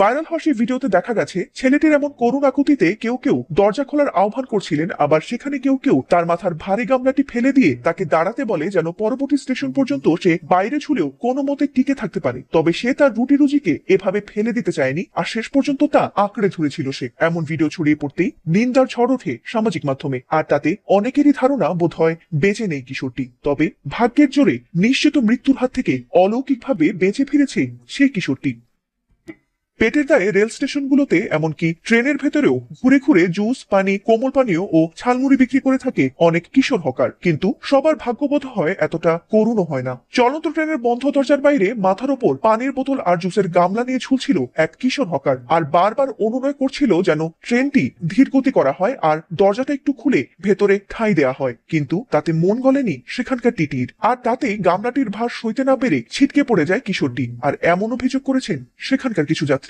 Viral হওয়া সেই ভিডিওতে দেখা গেছে, ছেলেটির এমন করুণ আকুতিতে কেউ কেউ দরজা খোলার আহ্বান করছিলেন, আবার সেখানে কেউ কেউ তার মাথার ভারী গামলাটি ফেলে দিয়ে তাকে দাঁড়াতে বলে যেন পরবর্তী স্টেশন পর্যন্ত সে বাইরে ছুলেও কোনো মতে টিকে থাকতে পারে। তবে সে তার রুটি রুজিকে এভাবে ফেলে দিতে চায়নি, আর শেষ পর্যন্ত তা আঁকড়ে ধরেছিল সে। এমন ভিডিও ছড়িয়ে পড়তেই নিন্দার ঝড় ওঠে সামাজিক মাধ্যমে, আর তাতে অনেকেরই ধারণা বোধ হয় বেঁচে নেই কিশোরটি। তবে ভাগ্যের জোরে নিশ্চিত মৃত্যুর হাত থেকে অলৌকিকভাবে বেঁচে ফিরেছে সেই কিশোরটি। পেটের দায়ে রেল স্টেশনগুলোতে, এমনকি ট্রেনের ভেতরেও ঘুরে ঘুরে জুস, পানি, কোমল পানীয় ও ছালমুড়ি বিক্রি করে থাকে অনেক কিশোর হকার। কিন্তু সবার ভাগ্যবোধ হয় এতটা করুণও হয় না। চলন্ত ট্রেনের বন্ধ দরজার বাইরে মাথার ওপর পানির বোতল আর জুসের গামলা নিয়ে ঝুলছিল এক কিশোর হকার। আর বারবার অনুনয় করছিল যেন ট্রেনটি ধীর গতি করা হয় আর দরজাটা একটু খুলে ভেতরে ঠাঁই দেওয়া হয়। কিন্তু তাতে মন গলেনি সেখানকার টিটির। আর তাতেই গামলাটির ভার সইতে না পেরে ছিটকে পড়ে যায় কিশোরটি। আর এমন অভিযোগ করেছেন সেখানকার কিছু যাত্রী।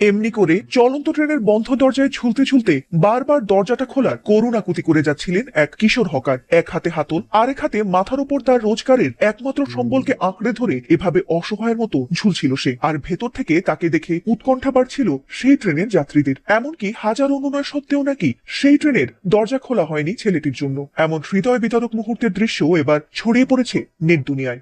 এমনি করে চলন্ত ট্রেনের বন্ধ দরজায় ঝুলতে ঝুলতে বারবার দরজাটা খোলার করুণাকুতি করে যাচ্ছিলেন এক কিশোর হকার। এক হাতে হাতল, আরেক হাতে মাথার উপর তার রোজগারের একমাত্র সম্বলকে আঁকড়ে ধরে এভাবে অসহায়ের মতো ঝুলছিল সে। আর ভেতর থেকে তাকে দেখে উৎকণ্ঠা বাড়ছিল সেই ট্রেনের যাত্রীদের। এমনকি হাজার অনুনয় সত্ত্বেও নাকি সেই ট্রেনের দরজা খোলা হয়নি ছেলেটির জন্য। এমন হৃদয় বিতরক মুহূর্তের দৃশ্য এবার ছড়িয়ে পড়েছে নেট দুনিয়ায়।